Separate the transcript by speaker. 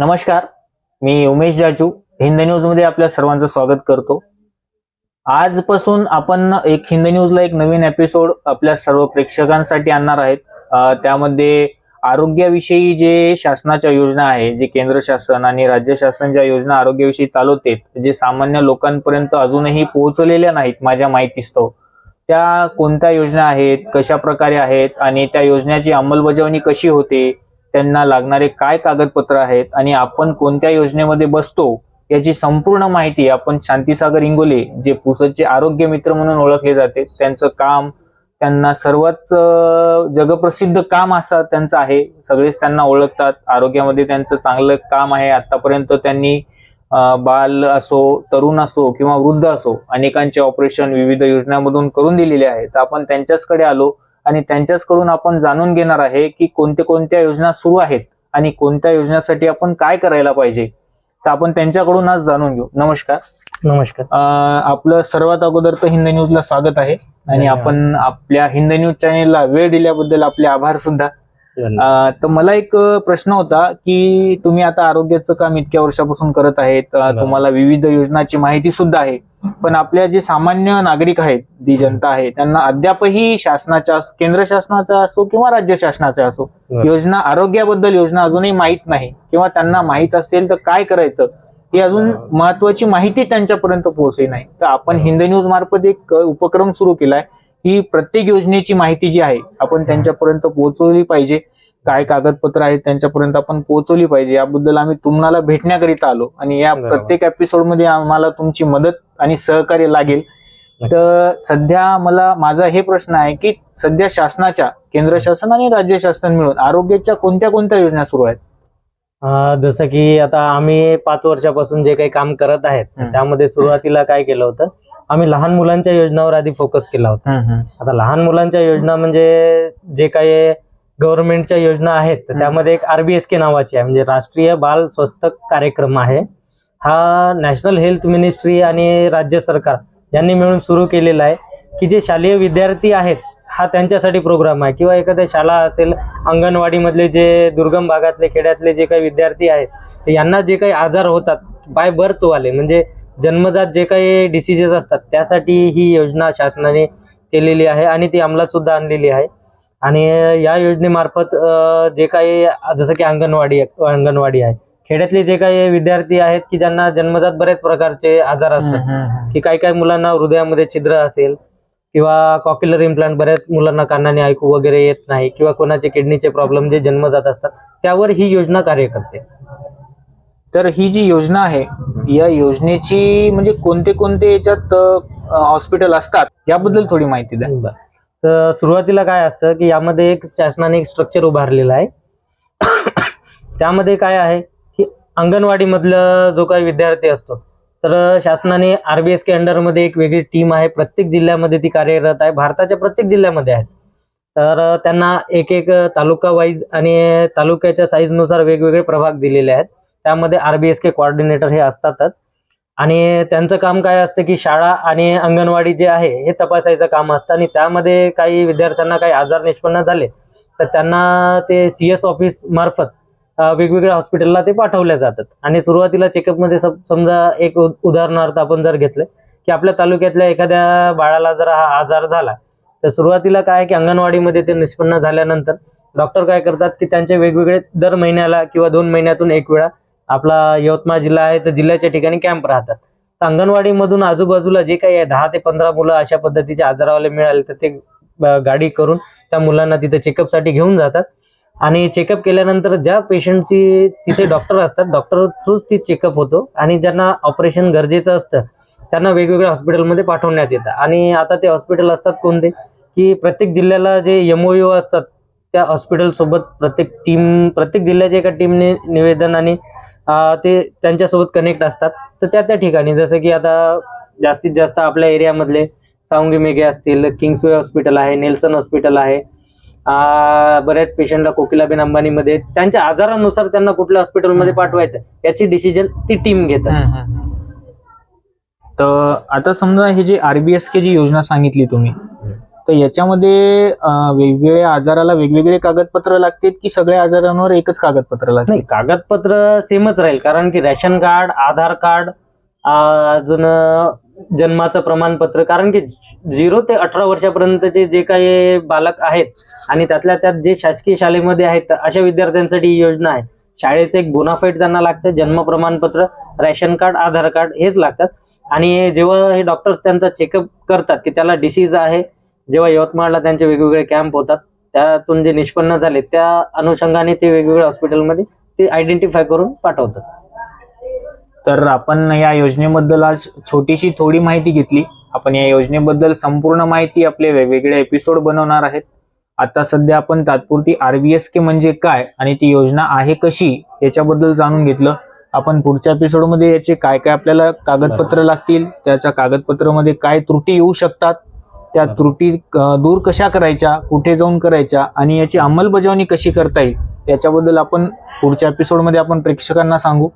Speaker 1: नमस्कार मी उमेश जाजू. हिंद न्यूजमध्ये आपल्या सर्वांचं स्वागत करतो. आजपासून आपण एक हिंद न्यूजला एक नवीन एपिसोड आपल्या सर्व प्रेक्षकांसाठी आणणार आहेत. त्यामध्ये आरोग्याविषयी जे शासनाच्या योजना आहे जे केंद्र शासन आणि राज्य शासन ज्या योजना आरोग्याविषयी चालवते जे सामान्य लोकांपर्यंत अजूनही पोहोचलेल्या नाहीत माझ्या माहितीस्तव त्या कोणत्या योजना आहेत कशा प्रकारे आहेत आणि त्या योजनेची अंमलबजावणी कशी होते त्यांना लागणारे काय कागदपत्र आहेत आणि आपण कोणत्या योजनेमध्ये बसतो याची संपूर्ण माहिती आपण शांतीसागर इंगोले जे पुसदचे आरोग्य मित्र म्हणून ओळखले जाते त्यांचं काम त्यांना सर्वच जगप्रसिद्ध काम असं त्यांचं आहे. सगळेच त्यांना ओळखतात. आरोग्यामध्ये त्यांचं चांगलं काम आहे. आतापर्यंत त्यांनी बाल असो तरुण असो किंवा वृद्ध असो अनेकांचे ऑपरेशन विविध योजनांमधून करून दिलेले आहेत. तर आपण त्यांच्याचकडे आलो आणि त्यांच्याचकडून आपण जाणून घेणार आहे की कोणत्या कोणत्या योजना सुरू आहेत आणि कोणत्या योजनेसाठी आपण काय करायला पाहिजे. तर आपण त्यांच्याकडून आज जाणून घेऊ. नमस्कार.
Speaker 2: नमस्कार.
Speaker 1: आपलं सर्वात अगोदर तर हिंद न्यूजला स्वागत आहे. आणि. आपण आपल्या हिंद न्यूज चॅनेलला वेळ दिल्याबद्दल आपले आभार सुद्धा. तर मला एक प्रश्न होता की तुम्ही आता आरोग्याचं काम इतक्या वर्षापासून करत आहेत. तुम्हाला विविध योजनाची माहिती सुद्धा आहे पण आपल्या जे सामान्य नागरिक आहेत जी जनता आहे त्यांना अद्यापही शासनाच्या केंद्र शासनाचा असो किंवा राज्य शासनाचा असो. योजना आरोग्याबद्दल योजना अजूनही माहीत नाही किंवा त्यांना माहीत असेल तर काय करायचं ही अजून. महत्वाची माहिती त्यांच्यापर्यंत पोहोचली नाही तर आपण हिंद न्यूज मार्फत एक उपक्रम सुरू केलाय की प्रत्येक योजनेची माहिती जी आहे आपण त्यांच्यापर्यंत पोहोचवली पाहिजे काय कागदपत्र आहेत त्यांच्यापर्यंत आपण पोहोचवली पाहिजे याबद्दल आम्ही तुम्हाला भेटण्याकरिता आलो आणि या. प्रत्येक एपिसोडमध्ये आम्हाला तुमची मदत आणि सहकार्य लागेल. तर सध्या मला माझा हे प्रश्न आहे की सध्या शासनाच्या केंद्र शासन आणि राज्य शासन मिळून आरोग्याच्या कोणत्या कोणत्या योजना सुरू आहेत
Speaker 2: जसं की आता आम्ही पाच वर्षापासून जे काही काम करत आहेत. त्यामध्ये सुरुवातीला काय केलं होतं आम्ही लहान मुलांच्या योजनावर आधी फोकस केला होता. आता लहान मुलांच्या योजना म्हणजे जे काही गव्हर्नमेंटच्या योजना आहेत तर. त्यामध्ये एक आरबीएसके नावाची आहे. म्हणजे राष्ट्रीय बाल स्वस्त कार्यक्रम आहे. हा नॅशनल हेल्थ मिनिस्ट्री आणि राज्य सरकार यांनी मिळून सुरू केलेला आहे. की जे शालेय विद्यार्थी आहेत हा त्यांच्यासाठी प्रोग्राम आहे. किंवा एखाद्या शाळा असेल अंगणवाडीमधले जे दुर्गम भागातले खेड्यातले जे काही विद्यार्थी आहेत यांना जे काही आजार होतात बाय बर्थवाले म्हणजे जन्मजात जे काही डिसिजेस असतात त्यासाठी ही योजना शासनाने केलेली आहे आणि ती अंमलात सुद्धा आणलेली आहे. आणि या योजनेमार्फत जे काही जसं की अंगणवाडी अंगणवाडी आहे. खेड्यातले जे काही विद्यार्थी आहेत की ज्यांना जन्मजात बऱ्याच प्रकारचे आजार असतात की काही काही मुलांना हृदयामध्ये छिद्र असेल किंवा कॉक्युलर इम्प्लांट बऱ्याच मुलांना कानाने ऐकू वगैरे येत नाही किंवा कोणाचे किडनीचे प्रॉब्लेम जे जन्मजात असतात त्यावर ही योजना कार्य करते.
Speaker 1: तर ही जी योजना आहे या योजनेची म्हणजे कोणते कोणते याच्यात हॉस्पिटल असतात याबद्दल थोडी माहिती द्या.
Speaker 2: बरं. तर सुरुवातीला काय असतं की यामध्ये एक शासनाने एक स्ट्रक्चर उभारलेलं आहे. त्यामध्ये काय आहे की अंगणवाडीमधलं जो काही विद्यार्थी असतो तर शासनाने आरबीएस के अंडरमध्ये एक वेगळी टीम आहे. प्रत्येक जिल्ह्यामध्ये ती कार्यरत आहे. भारताच्या प्रत्येक जिल्ह्यामध्ये आहे. तर त्यांना एक एक तालुका वाईज आणि तालुक्याच्या साईजनुसार वेगवेगळे प्रभाग दिलेले आहेत. त्यामध्ये आरबीएस के कोऑर्डिनेटर हे असतातच. आणि त्यांचं काम काय असतं की शाळा आणि अंगणवाडी जे आहे हे तपासायचं काम असतं. आणि त्यामध्ये काही विद्यार्थ्यांना काही आजार निष्पन्न झाले तर त्यांना ते सी एस ऑफिस मार्फत वेगवेगळ्या हॉस्पिटलला ते पाठवल्या जातात. आणि सुरुवातीला चेकअपमध्ये समजा एक उदाहरणार्थ आपण जर घेतलं की आपल्या तालुक्यातल्या एखाद्या बाळाला जर हा आजार झाला तर सुरुवातीला काय आहे की अंगणवाडीमध्ये ते निष्पन्न झाल्यानंतर डॉक्टर काय करतात की त्यांचे वेगवेगळे दर महिन्याला किंवा दोन महिन्यातून एक वेळा आपला यवतमाळ जिल्हा आहे तर जिल्ह्याच्या ठिकाणी कॅम्प राहतात. तर अंगणवाडीमधून आजूबाजूला जे काही आहे दहा ते पंधरा मुलं अशा पद्धतीचे आजारावाले मिळाले तर ते गाडी करून त्या मुलांना तिथे चेकअपसाठी घेऊन जातात. आणि चेकअप केल्यानंतर ज्या पेशंटची तिथे डॉक्टर असतात डॉक्टर थ्रूच ती चेकअप होतो. आणि ज्यांना ऑपरेशन गरजेचं असतं त्यांना वेगवेगळ्या हॉस्पिटलमध्ये पाठवण्यात येतं. आणि आता ते हॉस्पिटल असतात कोणते? की प्रत्येक जिल्ह्याला जे एमओयू असतात त्या हॉस्पिटलसोबत प्रत्येक टीम प्रत्येक जिल्ह्याच्या एका टीमने निवेदन आणि ते त्यांच्यासोबत कनेक्ट असतात. तर त्या त्या ठिकाणी जसं की आता जास्तीत जास्त आपल्या एरियामधले सावंगी मेघे असतील किंग्सवे हॉस्पिटल आहे नेल्सन हॉस्पिटल आहे बऱ्याच पेशंटला कोकिलाबेन अंबानीमध्ये त्यांच्या आजारानुसार त्यांना कुठल्या हॉस्पिटलमध्ये पाठवायचं याची डिसिजन ती टीम घेतात.
Speaker 1: तर आता समजा ही जी आरबीएस के जी योजना सांगितली तुम्ही तर याच्यामध्ये वेगवेगळ्या आजाराला वेगवेगळे कागदपत्र लागतात की सगळ्या आजारांवर एकच कागदपत्र लागते
Speaker 2: नाही कागदपत्र सेमच राहील. कारण की रेशन कार्ड आधार कार्ड अजून जन्माचं प्रमाणपत्र. कारण की झिरो ते अठरा वर्षापर्यंतचे जे काही बालक आहेत आणि त्यातल्या त्यात जे शासकीय शाळेमध्ये आहेत तर अशा विद्यार्थ्यांसाठी ही योजना आहे. शाळेचं एक बोनाफाईट त्यांना लागतं जन्म प्रमाणपत्र रेशन कार्ड आधार कार्ड हेच लागतात. आणि जेव्हा हे डॉक्टर्स त्यांचा चेकअप करतात की त्याला डिसीज आहे जेव्हा यवतमाळला त्यांचे वेगवेगळे कॅम्प होतात त्यातून जे निष्पन्न झाले त्या अनुषंगाने ते वेगवेगळ्या हॉस्पिटलमध्ये ते आयडेंटिफाय करून पाठवतात.
Speaker 1: तर आपण या योजनेबद्दल आज छोटीशी थोडी माहिती घेतली. आपण या योजनेबद्दल संपूर्ण माहिती आपले वेगवेगळे एपिसोड बनवणार आहेत. आता सध्या आपण तात्पुरती आरबीएस के म्हणजे काय आणि ती योजना आहे कशी याच्याबद्दल जाणून घेतलं. आपण पुढच्या एपिसोडमध्ये याचे काय काय आपल्याला कागदपत्र लागतील त्याच्या कागदपत्रामध्ये काय त्रुटी येऊ शकतात त्या. त्रुटी दूर कशा करायच्या कुठे जाऊन करायच्या आणि याची अंमलबजावणी कशी करता येईल याच्याबद्दल आपण पुढच्या एपिसोडमध्ये आपण प्रेक्षकांना सांगू